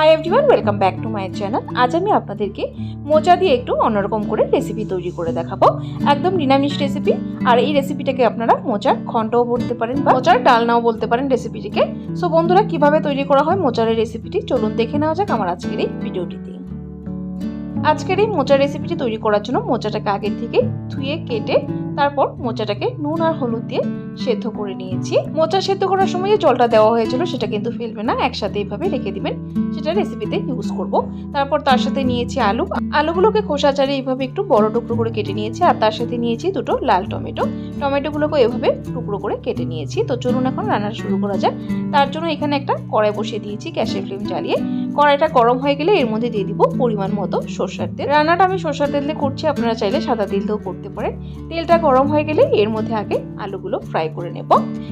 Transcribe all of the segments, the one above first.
Hi everyone welcome back to my channel আজ আমি আপনাদেরকে মোচা দিয়ে একটু অন্যরকম করে রেসিপি তৈরি করে দেখাবো। একদম নিরামিষ রেসিপি আর এই রেসিপিটাকে আপনারা মোচার ঘন্টও বলতে পারেন বা মোচার ডালনাও বলতে পারেন রেসিপিটিকে সো বন্ধুরা, কীভাবে তৈরি করা হয় মোচারের রেসিপিটি চলুন দেখে নেওয়া যাক আমার আজকের এই ভিডিওটিতে আজকের এই মোচা রেসিপিটি তৈরি করার জন্য মোচাটাকে আগের থেকে ধুয়ে, কেটে তারপর মোচাটাকে নুন আর হলুদ দিয়ে সেদ্ধ করে নিয়েছি। মোচা সেদ্ধ করার সময় যে জলটা দেওয়া হয়েছিল সেটা কিন্তু ফেলবে না, একসাথে এইভাবে রেখে দিবেন। সেটা রেসিপিতে ইউজ করব। তারপর তার সাথে নিয়েছি আলু। আলুগুলোকে খোসা ছাড়িয়ে এইভাবে একটু বড় টুকরো করে কেটে নিয়েছি আর তার সাথে নিয়েছি দুটো লাল টমেটো। টমেটোগুলোকে এভাবে টুকরো করে কেটে নিয়েছি। তো চলুন এখন রান্না শুরু করা যাক। তার জন্য এখানে একটা কড়াই বসিয়ে দিয়েছি গ্যাসের ফ্লেম জ্বালিয়ে। কড়াইটা গরম হয়ে গেলে এর মধ্যে দিয়ে দিব পরিমাণ মতো সর্ষার তেল। রান্নাটা আমি সর্ষার তেল দিয়ে করছি, আপনারা চাইলে সাদা তেল দিয়েও করতে পারেন। তেলটা গরম হয়ে গেলে এর মধ্যে আগে আলুগুলো ফ্রাই করে নেব।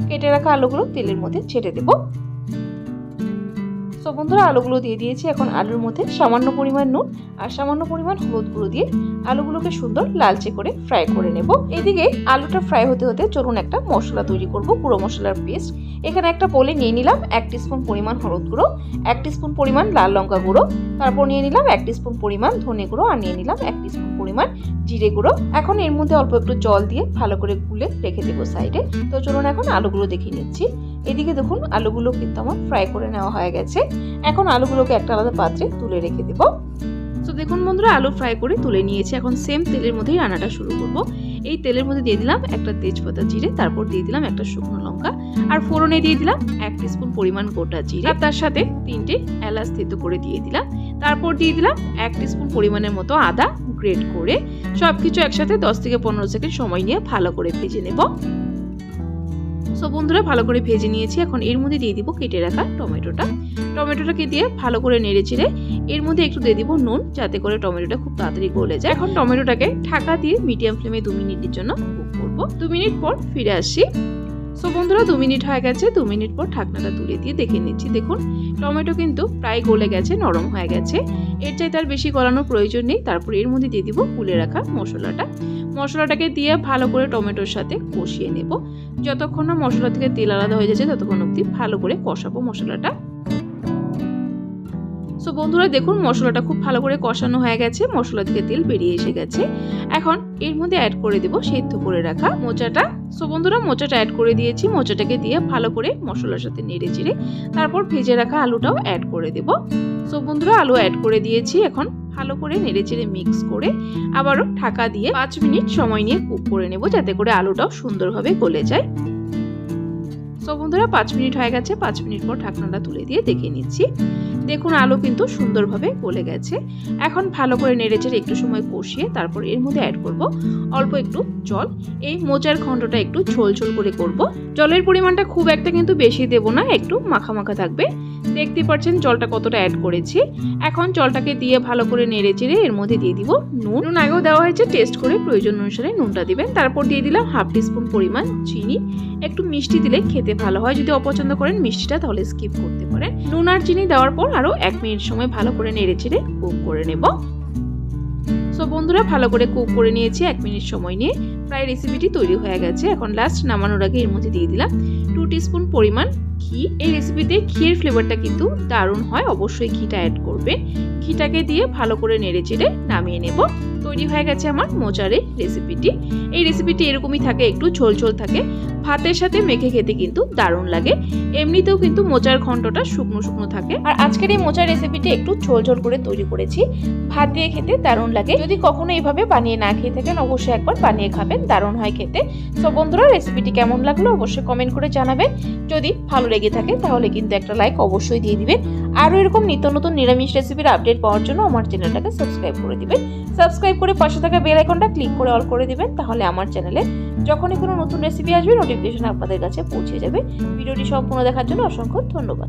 কেটে রাখা আলুগুলো তেলের মধ্যে ছেড়ে দেব। তো বন্ধুরা আলুগুলো দিয়ে দিয়েছি। এখন আলুর মধ্যে সামান্য পরিমাণ নুন আর সামান্য পরিমাণ হলুদ গুঁড়ো দিয়ে আলুগুলোকে সুন্দর লালচে করে ফ্রাই করে নেব। এদিকে আলুটা ফ্রাই হতে হতে চলুন একটা মশলা তৈরি করব, গুঁড়ো মশলার পেস্ট এখানে একটা বলে নিয়ে নিলাম এক স্পুন পরিমাণ হলুদ গুঁড়ো, এক স্পুন পরিমাণ লাল লঙ্কা গুঁড়ো, তারপর নিয়ে নিলাম এক স্পুন পরিমাণ ধনে গুঁড়ো আর নিয়ে নিলাম এক স্পুন পরিমাণ জিরে গুঁড়ো। এখন এর মধ্যে অল্প একটু জল দিয়ে ভালো করে গুলে রেখে দেবো সাইডে তো চলুন এখন আলুগুলো দেখে নিচ্ছি। এদিকে দেখুন আলুগুলো কিন্তু আমার ফ্রাই করে নেওয়া হয়ে গেছে। এখন আলুগুলোকে একটা আলাদা পাত্রে তুলে রেখে দেবো। তো দেখুন বন্ধুরা, আলু ফ্রাই করে তুলে নিয়েছি। এখন সেম তেলের মধ্যেই রান্নাটা শুরু করব। এই তেলের মধ্যে দিয়ে দিলাম একটা তেজপাতা জিরে, তারপর দিয়ে দিলাম একটা শুকনো লঙ্কা, আর ফোড়নে দিয়ে দিলাম এক স্পুন পরিমাণ গোটা জিরে তার সাথে তিনটে এলাচ থেতো করে দিয়ে দিলাম। তারপর দিয়ে দিলাম এক স্পুন পরিমাণের মতো আদা গ্রেট করে সব কিছু একসাথে দশ থেকে পনেরো সেকেন্ড সময় নিয়ে ভালো করে ভেজে নেব। সো বন্ধুরা, ভালো করে ভেজে নিয়েছি। এখন এর মধ্যে দিয়ে দিব কেটে রাখা টমেটোটা। টমেটোটাকে দিয়ে ভালো করে নেড়ে চিড়ে এর মধ্যে একটু দিয়ে দিব নুন, যাতে করে টমেটোটা খুব তাড়াতাড়ি গলে যায়। এখন টমেটোটাকে ঢাকা দিয়ে মিডিয়াম ফ্লেমে দু মিনিটের জন্য কুক করব। দু মিনিট পর ফিরে আসি। সো বন্ধুরা, দু মিনিট হয়ে গেছে। দু মিনিট পর ঢাকনাটা তুলে দিয়ে দেখে নিচ্ছি। দেখুন, টমেটো কিন্তু প্রায় গলে গেছে, নরম হয়ে গেছে। এর চাই তার বেশি গলানোর প্রয়োজন নেই। তারপর এর মধ্যে দিয়ে দিব গুলে রাখা মশলাটা। মশলাটাকে দিয়ে ভালো করে টমেটোর সাথে কষিয়ে নেব। যতক্ষণ না মশলা থেকে তেল আলাদা হয়ে যাচ্ছে, ততক্ষণ অবধি ভালো করে কষাবো মশলাটা। সো বন্ধুরা দেখুন, মশলাটা খুব ভালো করে কষানো হয়ে গেছে, মশলা থেকে তেল বেরিয়ে এসে গেছে। এখন এর মধ্যে অ্যাড করে দেব সেদ্ধ করে রাখা মোচাটা। সো বন্ধুরা, মোচাটা অ্যাড করে দিয়েছি, মোচাটাকে দিয়ে ভালো করে মশলার সাথে নেড়ে চিড়ে তারপর ভেজে রাখা আলুটাও অ্যাড করে দেব। সো বন্ধুরা, আলু অ্যাড করে দিয়েছি, এখন ভালো করে নেড়ে চেড়ে মিক্স করে আবারও ঢাকা দিয়ে পাঁচ মিনিট সময় নিয়ে কুক করে নেব, যাতে করে আলুটাও সুন্দরভাবে গলে যায়। সো বন্ধুরা, পাঁচ মিনিট হয়ে গেছে। পাঁচ মিনিট পর ঢাকনাটা তুলে দিয়ে দেখে নিচ্ছি। দেখুন, আলু কিন্তু সুন্দরভাবে গলে গেছে। এখন ভালো করে নেড়েচেড়ে একটু সময় কষিয়ে তারপর এর মধ্যে অ্যাড করব অল্প একটু জল। এই মোচার খণ্ডটা একটু ঝোল ঝোল করে করব। জলের পরিমাণটা খুব একটা কিন্তু বেশি দেব না, একটু মাখা মাখা থাকবে। দেখতে পাচ্ছেন জলটা কতটা অ্যাড করেছি। এখন জলটাকে দিয়ে ভালো করে নেড়ে চেড়ে এর মধ্যে দিয়ে দিব নুন। নুন আগেও দেওয়া হয়েছে টেস্ট করে প্রয়োজন অনুসারে নুনটা দিবেন। তারপর দিয়ে দিলাম হাফ টিস্পুন পরিমাণ চিনি। একটু মিষ্টি দিলে খেতে ভালো হয়। যদি অপছন্দ করেন মিষ্টিটা তাহলে স্কিপ করতে পারেন। নুন আর চিনি দেওয়ার পর আরও এক মিনিট সময় ভালো করে নেড়ে চেড়ে কুক করে নেব। সো বন্ধুরা, ভালো করে কুক করে নিয়েছি, এক মিনিট সময় নিয়ে। প্রায় রেসিপিটি তৈরি হয়ে গেছে। এখন লাস্ট নামানোর আগে এর মধ্যে দিয়ে দিলাম। টু টিস্পুন পরিমাণ ঘি। এই রেসিপিতে ঘিয়ের ফ্লেভারটা কিন্তু দারুণ হয়। অবশ্যই ঘিটা অ্যাড করবে। ঘিটাকে দিয়ে ভালো করে নেড়ে চেড়ে নামিয়ে নেব। তৈরি হয়ে গেছে আমার মোচারের রেসিপিটি। এই রেসিপিটি এরকমই থাকে, একটু ঝোল ঝোল থাকে। ভাতের সাথে মেখে খেতে কিন্তু দারুণ লাগে। এমনিতেও কিন্তু মোচার ঘন্টটা শুকনো শুকনো থাকে। আর আজকের এই মোচার রেসিপিটি একটু ঝোল ঝোল করে তৈরি করেছি। ভাত দিয়ে খেতে দারুণ লাগে। যদি কখনো এইভাবে বানিয়ে না খেয়ে থাকেন, অবশ্যই একবার বানিয়ে খাবেন, দারুণ হয় খেতে। তো বন্ধুরা, রেসিপিটি কেমন লাগল অবশ্যই কমেন্ট করে জানাবেন। যদি ভালো লেগে থাকে, তাহলে কিন্তু একটা লাইক অবশ্যই দিয়ে দিবেন। আরও এরকম নিত্য নতুন নিরামিষ রেসিপির আপডেট পাওয়ার জন্য আমার চ্যানেলটাকে সাবস্ক্রাইব করে দিবেন। সাবস্ক্রাইব করে পাশে থাকা বেল আইকনটা ক্লিক করে অল করে দিবেন, তাহলে আমার চ্যানেলে যখনই কোনো নতুন রেসিপি আসবে নোটিফিকেশন আপনাদের কাছে পৌঁছে যাবে। ভিডিওটি সম্পূর্ণ দেখার জন্য অসংখ্য ধন্যবাদ।